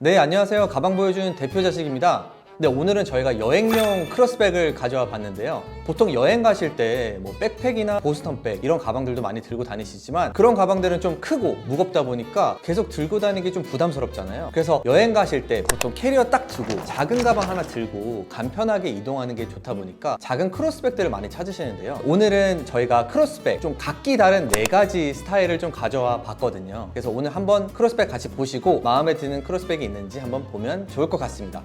네, 안녕하세요. 가방 보여주는 대표 자식입니다. 네, 오늘은 저희가 여행용 크로스백을 가져와 봤는데요. 보통 여행 가실 때 뭐 백팩이나 보스턴백 이런 가방들도 많이 들고 다니시지만 그런 가방들은 좀 크고 무겁다 보니까 계속 들고 다니기 좀 부담스럽잖아요. 그래서 여행 가실 때 보통 캐리어 딱 두고 작은 가방 하나 들고 간편하게 이동하는 게 좋다 보니까 작은 크로스백들을 많이 찾으시는데요. 오늘은 저희가 크로스백 좀 각기 다른 네 가지 스타일을 좀 가져와 봤거든요. 그래서 오늘 한번 크로스백 같이 보시고 마음에 드는 크로스백이 있는지 한번 보면 좋을 것 같습니다.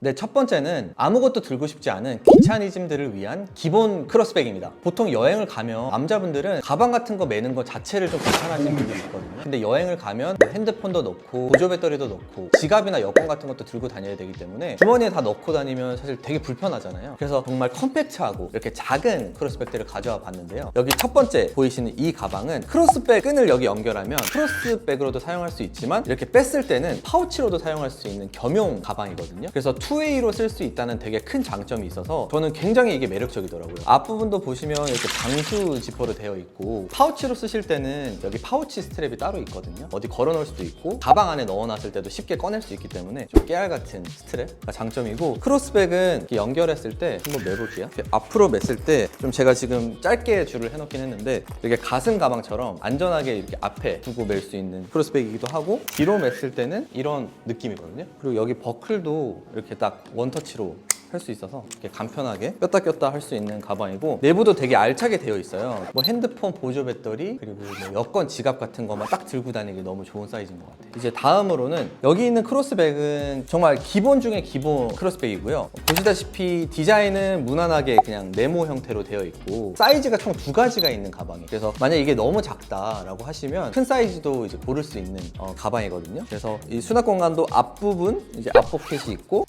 네, 첫 번째는 아무것도 들고 싶지 않은 귀차니즘들을 위한 기본 크로스백입니다. 보통 여행을 가면 남자분들은 가방 같은 거 매는 거 자체를 좀 귀찮아하시는 분들이 있거든요. 근데 여행을 가면 뭐 핸드폰도 넣고 보조 배터리도 넣고 지갑이나 여권 같은 것도 들고 다녀야 되기 때문에 주머니에 다 넣고 다니면 사실 되게 불편하잖아요. 그래서 정말 컴팩트하고 이렇게 작은 크로스백들을 가져와 봤는데요. 여기 첫 번째 보이시는 이 가방은 크로스백 끈을 여기 연결하면 크로스백으로도 사용할 수 있지만 이렇게 뺐을 때는 파우치로도 사용할 수 있는 겸용 가방이거든요. 그래서 투웨이로 쓸 수 있다는 되게 큰 장점이 있어서 저는 굉장히 이게 매력적이더라고요. 앞부분도 보시면 이렇게 방수 지퍼로 되어 있고 파우치로 쓰실 때는 여기 파우치 스트랩이 따로 있거든요. 어디 걸어 놓을 수도 있고 가방 안에 넣어 놨을 때도 쉽게 꺼낼 수 있기 때문에 좀 깨알 같은 스트랩가 장점이고 크로스백은 연결했을 때 한번 매볼게요. 앞으로 맸을 때 좀 제가 지금 짧게 줄을 해놓긴 했는데 이렇게 가슴 가방처럼 안전하게 이렇게 앞에 두고 멜 수 있는 크로스백이기도 하고 뒤로 맸을 때는 이런 느낌이거든요. 그리고 여기 버클도 이렇게 딱 원터치로 할 수 있어서 이렇게 간편하게 뺐다 꼈다 할 수 있는 가방이고 내부도 되게 알차게 되어 있어요. 뭐 핸드폰 보조 배터리 그리고 뭐 여권 지갑 같은 거만 딱 들고 다니기 너무 좋은 사이즈인 것 같아요. 이제 다음으로는 여기 있는 크로스백은 정말 기본 중에 기본 크로스백이고요. 보시다시피 디자인은 무난하게 그냥 네모 형태로 되어 있고 사이즈가 총 두 가지가 있는 가방이에요. 그래서 만약 이게 너무 작다라고 하시면 큰 사이즈도 이제 고를 수 있는 어, 가방이거든요. 그래서 이 수납 공간도 앞부분 이제 앞 포켓이 있고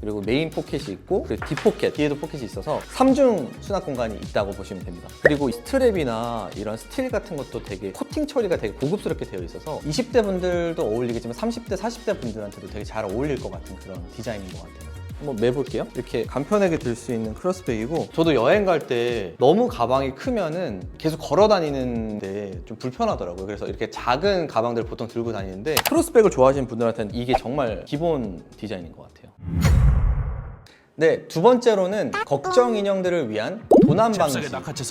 그리고 메인 포켓이 있고 그리고 뒷포켓 뒤에도 포켓이 있어서 3중 수납 공간이 있다고 보시면 됩니다. 그리고 이 스트랩이나 이런 스틸 같은 것도 되게 코팅 처리가 되게 고급스럽게 되어 있어서 20대 분들도 어울리겠지만 30대 40대 분들한테도 되게 잘 어울릴 것 같은 그런 디자인인 것 같아요 한번 매볼게요. 이렇게 간편하게 들 수 있는 크로스백이고 저도 여행 갈 때 너무 가방이 크면은 계속 걸어 다니는데 좀 불편하더라고요. 그래서 이렇게 작은 가방들 보통 들고 다니는데 크로스백을 좋아하시는 분들한테는 이게 정말 기본 디자인인 것 같아요. 네, 두 번째로는 걱정 인형들을 위한 도난 방지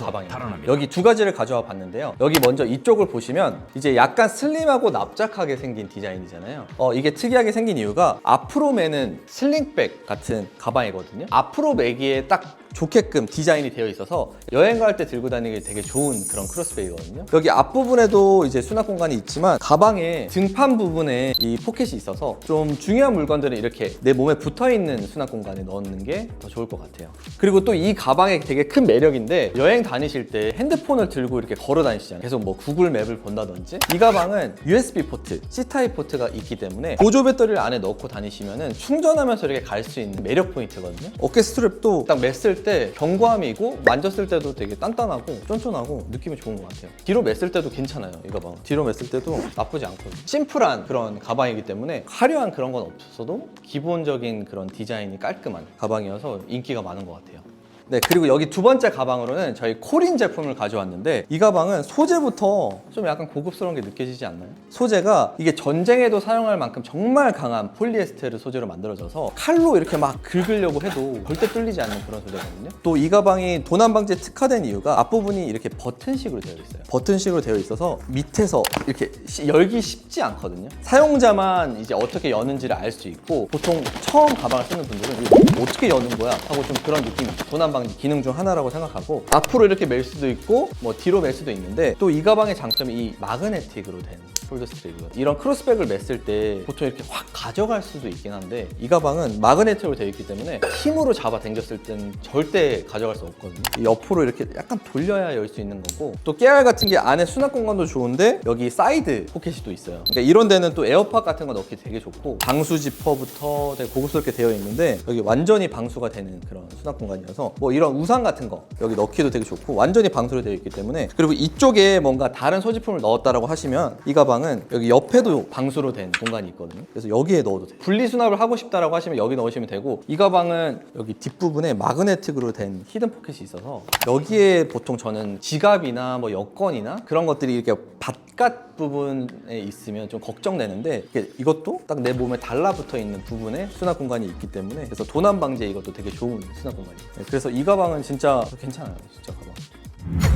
가방입니다. 달아납니다. 여기 두 가지를 가져와 봤는데요. 여기 먼저 이쪽을 보시면 이제 약간 슬림하고 납작하게 생긴 디자인이잖아요. 어, 이게 특이하게 생긴 이유가 앞으로 매는 슬링백 같은 가방이거든요. 앞으로 매기에 딱 좋게끔 디자인이 되어 있어서 여행 갈 때 들고 다니기 되게 좋은 그런 크로스백이거든요. 여기 앞부분에도 이제 수납 공간이 있지만 가방의 등판 부분에 이 포켓이 있어서 좀 중요한 물건들을 이렇게 내 몸에 붙어 있는 수납 공간에 넣는 게 더 좋을 것 같아요. 그리고 또 이 가방의 되게 큰 매력인데 여행 다니실 때 핸드폰을 들고 이렇게 걸어 다니시잖아요. 계속 뭐 구글 맵을 본다든지 이 가방은 USB 포트, C 타입 포트가 있기 때문에 보조 배터리를 안에 넣고 다니시면은 충전하면서 이렇게 갈 수 있는 매력 포인트거든요. 어깨 스트랩도 딱 맸을 때 견고함이고 만졌을 때도 되게 단단하고 쫀쫀하고 느낌이 좋은 것 같아요. 뒤로 맸을 때도 괜찮아요. 이 가방. 뒤로 맸을 때도 나쁘지 않거든요. 심플한 그런 가방이기 때문에 화려한 그런 건 없어도 기본적인 그런 디자인이 깔끔한 가방이어서 인기가 많은 것 같아요. 네, 그리고 여기 두 번째 가방으로는 저희 코린 제품을 가져왔는데 이 가방은 소재부터 좀 약간 고급스러운 게 느껴지지 않나요? 소재가 이게 전쟁에도 사용할 만큼 정말 강한 폴리에스테르 소재로 만들어져서 칼로 이렇게 막 긁으려고 해도 절대 뚫리지 않는 그런 소재거든요. 또 이 가방이 도난 방지에 특화된 이유가 앞부분이 이렇게 버튼식으로 되어 있어요. 버튼식으로 되어 있어서 밑에서 이렇게 시- 열기 쉽지 않거든요. 사용자만 이제 어떻게 여는지를 알 수 있고 보통 처음 가방을 쓰는 분들은 어떻게 여는 거야 하고 좀 그런 느낌이 도난 방지 기능 중 하나라고 생각하고 앞으로 이렇게 멜 수도 있고 뭐 뒤로 멜 수도 있는데 또 이 가방의 장점이 이 마그네틱으로 된 폴더 스트랩이거든요. 이런 크로스백을 맸을 때 보통 이렇게 확 가져갈 수도 있긴 한데 이 가방은 마그네틱으로 되어 있기 때문에 힘으로 잡아 당겼을 땐 절대 가져갈 수 없거든요. 이 옆으로 이렇게 약간 돌려야 열 수 있는 거고 또 깨알 같은 게 안에 수납 공간도 좋은데 여기 사이드 포켓이 또 있어요. 그러니까 이런 데는 또 에어팟 같은 거 넣기 되게 좋고 방수 지퍼부터 되게 고급스럽게 되어 있는데 여기 완전히 방수가 되는 그런 수납 공간이어서 뭐 이런 우산 같은 거 여기 넣기도 되게 좋고 완전히 방수로 되어 있기 때문에 그리고 이쪽에 뭔가 다른 소지품을 넣었다라고 하시면 이 가 방은 여기 옆에도 방수로 된 공간이 있거든요. 그래서 여기에 넣어도 돼요. 분리 수납을 하고 싶다라고 하시면 여기 넣으시면 되고 이 가방은 여기 뒷부분에 마그네틱으로 된 히든 포켓이 있어서 여기에 보통 저는 지갑이나 뭐 여권이나 그런 것들이 이렇게 받 윗갓 부분에 있으면 좀 걱정되는데 이것도 딱 내 몸에 달라붙어 있는 부분에 수납 공간이 있기 때문에 그래서 도난 방지에 이것도 되게 좋은 수납 공간이에요. 네, 그래서 이 가방은 진짜 괜찮아요. 진짜 가방.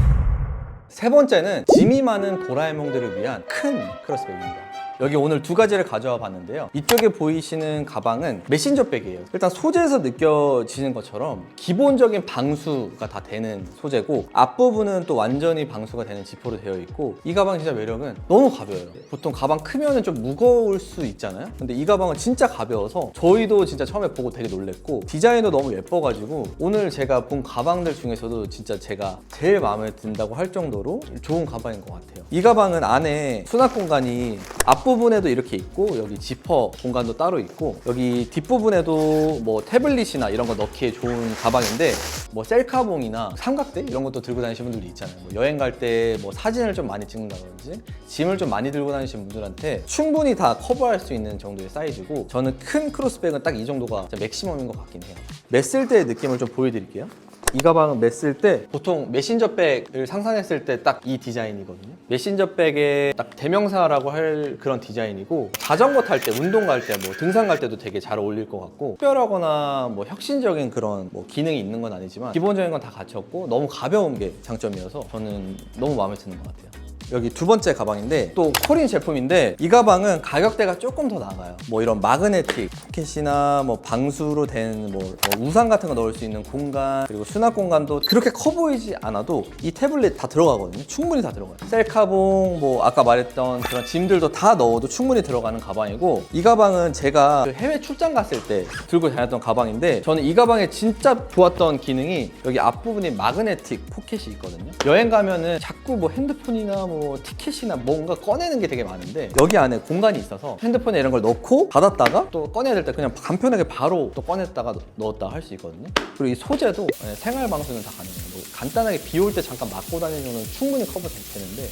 세 번째는 짐이 많은 도라에몽들을 위한 큰 크로스백입니다. 여기 오늘 두 가지를 가져와 봤는데요. 이쪽에 보이시는 가방은 메신저 백이에요. 일단 소재에서 느껴지는 것처럼 기본적인 방수가 다 되는 소재고 앞부분은 또 완전히 방수가 되는 지퍼로 되어 있고 이 가방 진짜 매력은 너무 가벼워요. 보통 가방 크면은 좀 무거울 수 있잖아요. 근데 이 가방은 진짜 가벼워서 저희도 진짜 처음에 보고 되게 놀랬고 디자인도 너무 예뻐가지고 오늘 제가 본 가방들 중에서도 진짜 제가 제일 마음에 든다고 할 정도로 좋은 가방인 것 같아요. 이 가방은 안에 수납 공간이 앞부 분에도 이렇게 있고 여기 지퍼 공간도 따로 있고 여기 뒷부분에도 뭐 태블릿이나 이런 거 넣기에 좋은 가방인데 뭐 셀카봉이나 삼각대 이런 것도 들고 다니시는 분들이 있잖아요. 뭐 여행 갈 때 뭐 사진을 좀 많이 찍는다든지 짐을 좀 많이 들고 다니시는 분들한테 충분히 다 커버할 수 있는 정도의 사이즈고 저는 큰 크로스백은 딱 이 정도가 맥시멈인 것 같긴 해요. 맸을 때의 느낌을 좀 보여드릴게요. 이 가방은 맸을 때 보통 메신저 백을 상상했을 때 딱 이 디자인이거든요. 메신저 백의 딱 대명사라고 할 그런 디자인이고 자전거 탈 때, 운동 갈 때, 뭐 등산 갈 때도 되게 잘 어울릴 것 같고 특별하거나 뭐 혁신적인 그런 뭐 기능이 있는 건 아니지만 기본적인 건 다 갖췄고 너무 가벼운 게 장점이어서 저는 너무 마음에 드는 것 같아요. 여기 두 번째 가방인데 또 코린 제품인데 이 가방은 가격대가 조금 더 나가요. 뭐 이런 마그네틱 포켓이나 뭐 방수로 된 뭐 우산 같은 거 넣을 수 있는 공간 그리고 수납 공간도 그렇게 커 보이지 않아도 이 태블릿 다 들어가거든요. 충분히 다 들어가요. 셀카봉 뭐 아까 말했던 그런 짐들도 다 넣어도 충분히 들어가는 가방이고 이 가방은 제가 그 해외 출장 갔을 때 들고 다녔던 가방인데 저는 이 가방에 진짜 좋았던 기능이 여기 앞부분에 마그네틱 포켓이 있거든요. 여행 가면은 자꾸 뭐 핸드폰이나 뭐 티켓이나 뭔가 꺼내는 게 되게 많은데 여기 안에 공간이 있어서 핸드폰에 이런 걸 넣고 닫았다가 또 꺼내야 될 때 그냥 간편하게 바로 또 꺼냈다가 넣었다 할 수 있거든요. 그리고 이 소재도 네, 생활 방수는 다 가능해요. 뭐 간단하게 비 올 때 잠깐 맞고 다니면 충분히 커버 되는데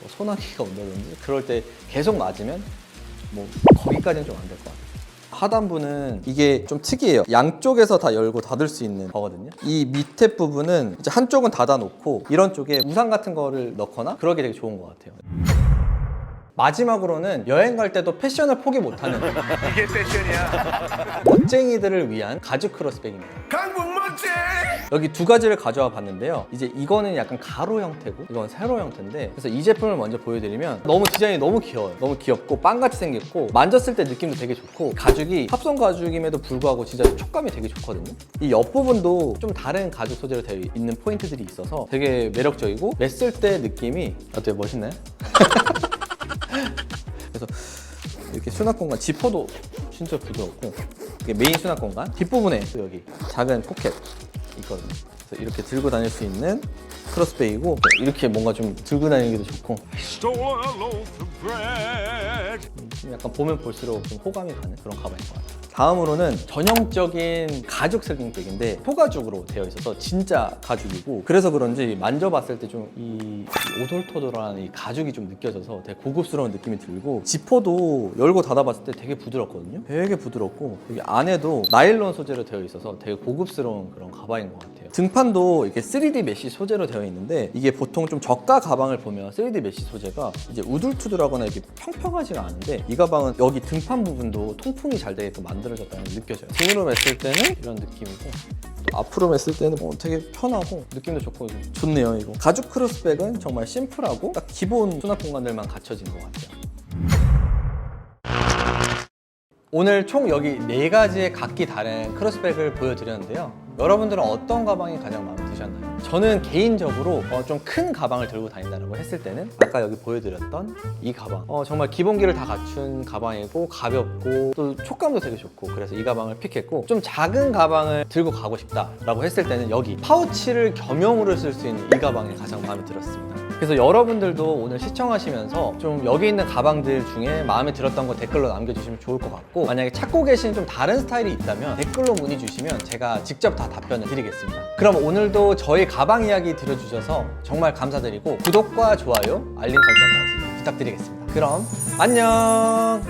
뭐 소나기가 온다든지 그럴 때 계속 맞으면 뭐 거기까지는 좀 안 될 것 같아요. 하단부는 이게 좀 특이해요. 양쪽에서 다 열고 닫을 수 있는 거거든요. 이 밑에 부분은 이제 한쪽은 닫아놓고 이런 쪽에 우산 같은 거를 넣거나 그러기 되게 좋은 것 같아요. 마지막으로는 여행 갈 때도 패션을 포기 못하는 이게 패션이야. 멋쟁이들을 위한 가죽 크로스백입니다. 강북 멋쟁. 여기 두 가지를 가져와 봤는데요. 이제 이거는 약간 가로 형태고 이건 세로 형태인데 그래서 이 제품을 먼저 보여드리면 너무 디자인이 너무 귀여워요. 너무 귀엽고 빵같이 생겼고 만졌을 때 느낌도 되게 좋고 가죽이 합성 가죽임에도 불구하고 진짜 촉감이 되게 좋거든요. 이 옆부분도 좀 다른 가죽 소재로 되어 있는 포인트들이 있어서 되게 매력적이고 맸을 때 느낌이 어때요? 멋있나요? 그래서 이렇게 수납 공간 지퍼도 진짜 부드럽고 이게 메인 수납 공간 뒷부분에 또 여기 작은 포켓 있거든요. 그래서 이렇게 들고 다닐 수 있는 크로스백이고 이렇게 뭔가 좀 들고 다니기도 좋고. 좀 약간 보면 볼수록 좀 호감이 가는 그런 가방인 것 같아요. 다음으로는 전형적인 가죽 슬링백인데 소가죽으로 되어 있어서 진짜 가죽이고 그래서 그런지 만져봤을 때 좀 이 오돌토돌한 이 가죽이 좀 느껴져서 되게 고급스러운 느낌이 들고 지퍼도 열고 닫아봤을 때 되게 부드럽거든요. 되게 부드럽고 여기 안에도 나일론 소재로 되어 있어서 되게 고급스러운 그런 가방인 것 같아요. 등판도 이렇게 3D 메쉬 소재로 되어 있는데 이게 보통 좀 저가 가방을 보면 3D 메쉬 소재가 이제 우둘투둘하거나 이렇게 평평하지가 않은데 이 가방은 여기 등판 부분도 통풍이 잘 되게끔 만들어 졌다는 게 느껴져요. 등으로 맸을 때는 이런 느낌이고 또 앞으로 맸을 때는 뭐 되게 편하고 느낌도 좋고 좋네요 이거. 가죽 크로스백은 정말 심플하고 딱 기본 수납 공간들만 갖춰진 것 같아요. 오늘 총 여기 네 가지의 각기 다른 크로스백을 보여드렸는데요. 여러분들은 어떤 가방이 가장 마음에 드셨나요? 저는 개인적으로 어, 좀 큰 가방을 들고 다닌다고 했을 때는 아까 여기 보여드렸던 이 가방 어, 정말 기본기를 다 갖춘 가방이고 가볍고 또 촉감도 되게 좋고 그래서 이 가방을 픽했고 좀 작은 가방을 들고 가고 싶다라고 했을 때는 여기 파우치를 겸용으로 쓸 수 있는 이 가방이 가장 마음에 들었습니다. 그래서 여러분들도 오늘 시청하시면서 좀 여기 있는 가방들 중에 마음에 들었던 거 댓글로 남겨주시면 좋을 것 같고 만약에 찾고 계신 좀 다른 스타일이 있다면 댓글로 문의 주시면 제가 직접 다 답변을 드리겠습니다. 그럼 오늘도 저희 가방 이야기 들어주셔서 정말 감사드리고 구독과 좋아요, 알림 설정까지 부탁드리겠습니다. 그럼 안녕!